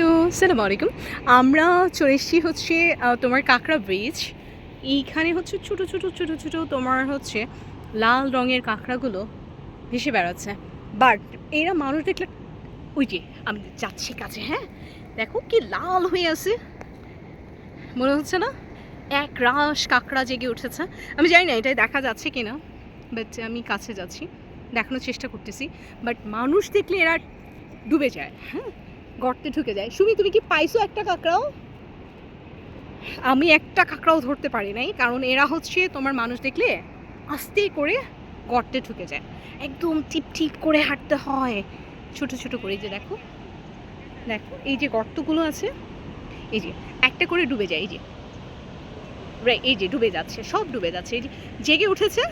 Hello, সালাম আলাইকুম। আমরা চলে এসেছি হচ্ছে তোমার কাঁকড়া ব্রিজ এইখানে হচ্ছে ছোটো ছোটো ছোটো ছোটো তোমার হচ্ছে লাল রঙের কাঁকড়াগুলো ভেসে বেড়াচ্ছে। বাট এরা মানুষ দেখলে, ওই যে, আমি যাচ্ছি কাছে হ্যাঁ? দেখো কি লাল হয়ে আছে। মনে হচ্ছে না? এক রাশ কাঁকড়া জেগে উঠেছে। আমি জানি না, এটাই দেখা যাচ্ছে কিনা বাট আমি কাছে যাচ্ছি, দেখানোর চেষ্টা করতেছি। বাট মানুষ দেখলে এরা ডুবে যায় হ্যাঁ? গর্তে ঢুকে যায়। সুমি, তুমি কি পাইছো একটা কাঁকড়াও? আমি একটা কাঁকড়াও ধরতে পারি নাই, কারণ এরা হচ্ছে তোমার মানুষ দেখলে আস্তে করে গর্তে ঢুকে যায়। একদম টিপ টিপ করে হাঁটতে হয়। ছোট ছোট করে যে দেখো। দেখো, এই যে গর্তগুলো আছে, এই যে একটা করে ডুবে যায়, এই যে। এই যে ডুবে যাচ্ছে, সব ডুবে যাচ্ছে, এই যে জেগে উঠেছে।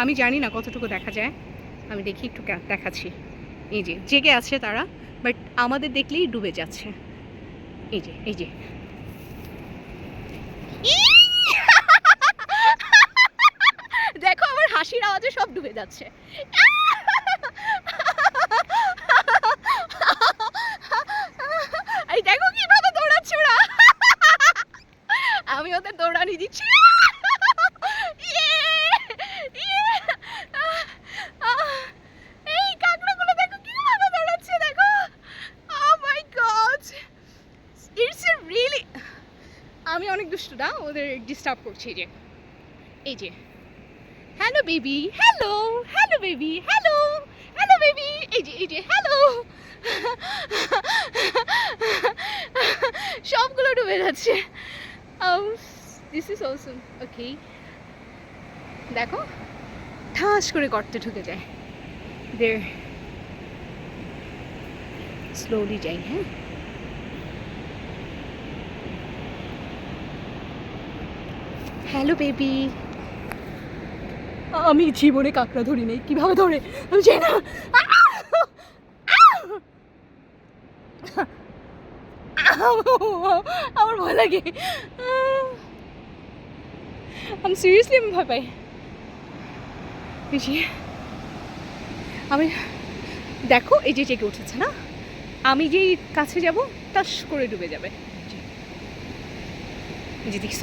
আমি জানি না কতটুকু দেখা যায়। আমি দেখি একটু দেখাচ্ছি। এই যে জেগে আছে তারা। বাট আমাদের দেখলেই ডুবে যাচ্ছে। এই যে এই যে। দেখো আমার হাসির আওয়াজে সব ডুবে যাচ্ছে। এই দেখো কীভাবে দৌড়াচ্ছে ওরা। আমি ওদের দৌড়ানি দিচ্ছি Yeah! Yeah! আহ, আহ, এই কাঁকড়াগুলো দেখো কীভাবে দৌড়াচ্ছে দেখো ও my god it's a really আমি অনেক দুষ্টু না ওদের ডিস্টার্ব করছি এই যে। এই যে। Hello baby hello hello baby hello hello baby এই যে এই যে। হ্যালো সবগুলো ডুবে যাচ্ছে। দিস ইজ অসম ওকে দেখো, ঠাস করে গর্তে ঢুকে যায়। দের স্লোলি যাই হ্যাঁ? Hello, baby. আমি জীবনে কাঁকড়া ধরি নাই। কীভাবে ধরে? জানি না। আমার ভয় লাগে। আমি সিরিয়াসলি আমি ভয় পাই। আমি, দেখো এই যে জেগে উঠেছে, না? আমি যেই কাছে যাব টাস করে ডুবে যাবে। দেখছ?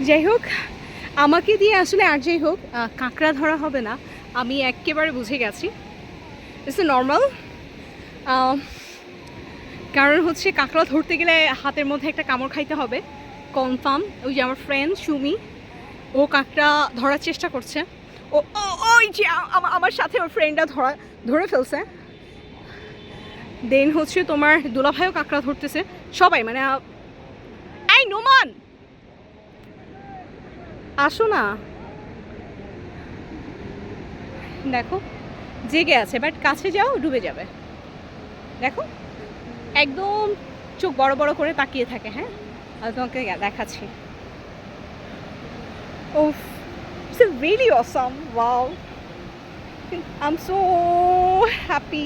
যাই হোক, আমাকে দিয়ে আসলে আর যাই হোক কাঁকড়া ধরা হবে না। আমি একেবারে বুঝে গেছি। ইটস নর্মাল কারণ হচ্ছে কাঁকড়া ধরতে গেলে হাতের মধ্যে একটা কামড় খাইতে হবে। কনফার্ম ওই যে আমার ফ্রেন্ড সুমি, ও কাঁকড়া ধরার চেষ্টা করছে। ও ওই যে আমার সাথে ওর ফ্রেন্ডরা ধরা, ধরে ফেলছে। দেন হচ্ছে তোমার দুলাভাইও কাঁকড়া ধরতেছে। সবাই মানে আ- এই নোমান! আসো না। দেখো, জেগে আছে বাট কাছে যাও, ডুবে যাবে। দেখো, একদম চোখ বড় বড় করে তাকিয়ে থাকে হ্যাঁ? আমি তোমাকে দেখাচ্ছি। ও really awesome wow I am so happy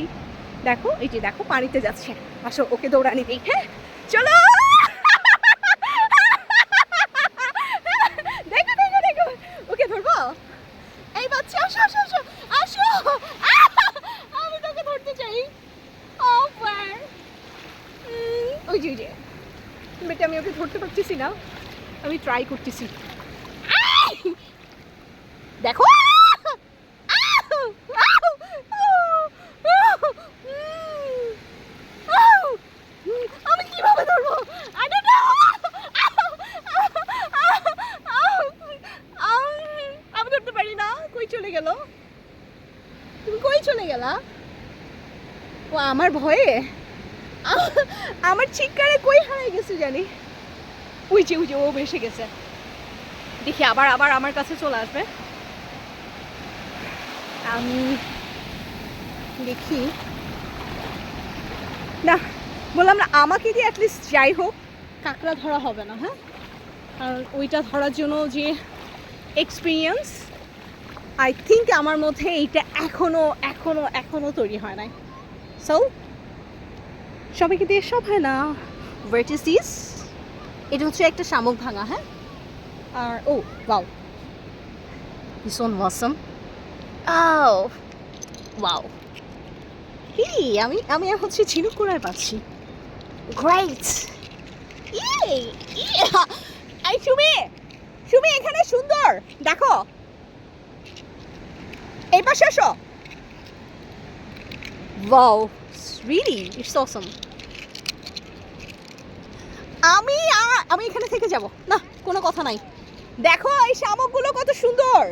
দেখো যে দেখো, পানিতে যাচ্ছে। আসো, ওকে দৌড়ানি দিই হ্যাঁ? চলো দেখো দেখো দেখো ওকে ধরবো এই বাচ্চা আসো আসো আসো আসো আমি তোকে ধরতে চাই ও বাহ ওই যে ওই যে বেটা, আমি ওকে ধরতে পারতেছি না। আমি ট্রাই করতেছি। দেখো। আমি ধরবো. আমি ধরতে পারি না। কই চলে গেল? কই চলে ও, আমার ভয়ে? আমার চিৎকারে কই হারিয়ে গেছে জানি? ওই যে ওই যে, ও এসে গেছে। দেখি আবার আবার আমার কাছে চলে আসবে। আমি দেখি। না, বললাম না, আমাকে দিয়ে অ্যাটলিস্ট যাই হোক, কাঁকড়া ধরা হবে না হ্যাঁ? কারণ ওইটা ধরার জন্য যে এক্সপিরিয়েন্স আই থিঙ্ক আমার মধ্যে এইটা এখনও এখনও এখনও তৈরি হয় নাই। সো সবাইকে দিয়ে সব হয় না। ওয়েট ইস দিস এটা হচ্ছে একটা শামুক ভাঙা হ্যাঁ? আর ও বাউ ভীষণ ওয়াসম আও ওয়াও কি আমি আমি হচ্ছে ঝিনুক কুড়ায় পাচ্ছি। গ্রেট ইয়ে এই সুমি সুমি এখানে সুন্দর। দেখো। এই পাশে আসো। ওয়াও রিলি ইটস অসম আমি আমি এখানে থেকে যাব। না, কোনো কথা নাই। দেখো এই শামুকগুলো কত সুন্দর।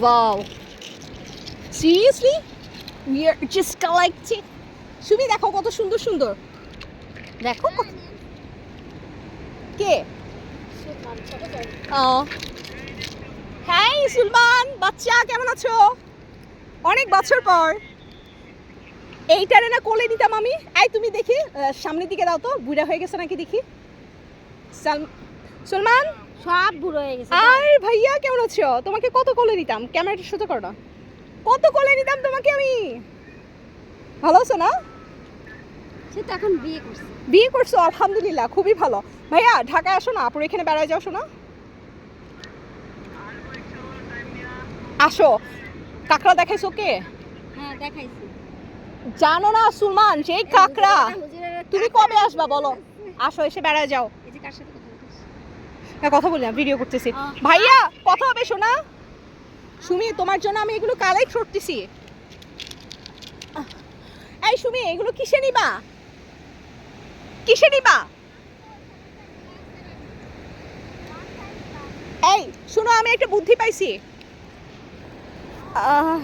Wow seriously we are just collecting Sumi, দেখো কত সুন্দর সুন্দর। দেখো কে? হ্যাঁ সুলমান, বাচ্চা, কেমন আছো? অনেক বছর পর। এইটারে না কোলে দিতাম আমি। এই তুমি দেখি সামনের দিকে দাও তো বুড়া হয়ে গেছে নাকি দেখি। সাল- সুলমান? সব বুড়ো হয়ে গেছে। আর ভাইয়া কেমন আছো? তোমাকে কত কোলে দিতাম? ক্যামেরাটা সোজা করো না। কত কোলে দিতাম তোমাকে আমি? ভালো আছো না? সে তো এখন বিয়ে করছে। বিয়ে করছ আলহামদুলিল্লাহ খুবই ভালো। ভাইয়া ঢাকায় আসো না আপুর এখানে বেড়ায় যাও শোনা। আসো। কাঁকড়া দেখাইছো কে হ্যাঁ দেখাইছি। জানো না সুলমান সেই কাঁকড়া। তুমি কবে আসবা বলো? আসো এসে বেড়ায় যাও। কথা বলছিস? বলি না ভিডিও করতেছি। ভাইয়া কথা হবে শোনা। সুমি তোমার জন্য আমি এগুলো কালেক্ট করতেছি। এই সুমি এগুলো কিসে নিবা? কিসে নিবা? এই শোনো আমি একটা বুদ্ধি পাইছি। আহ,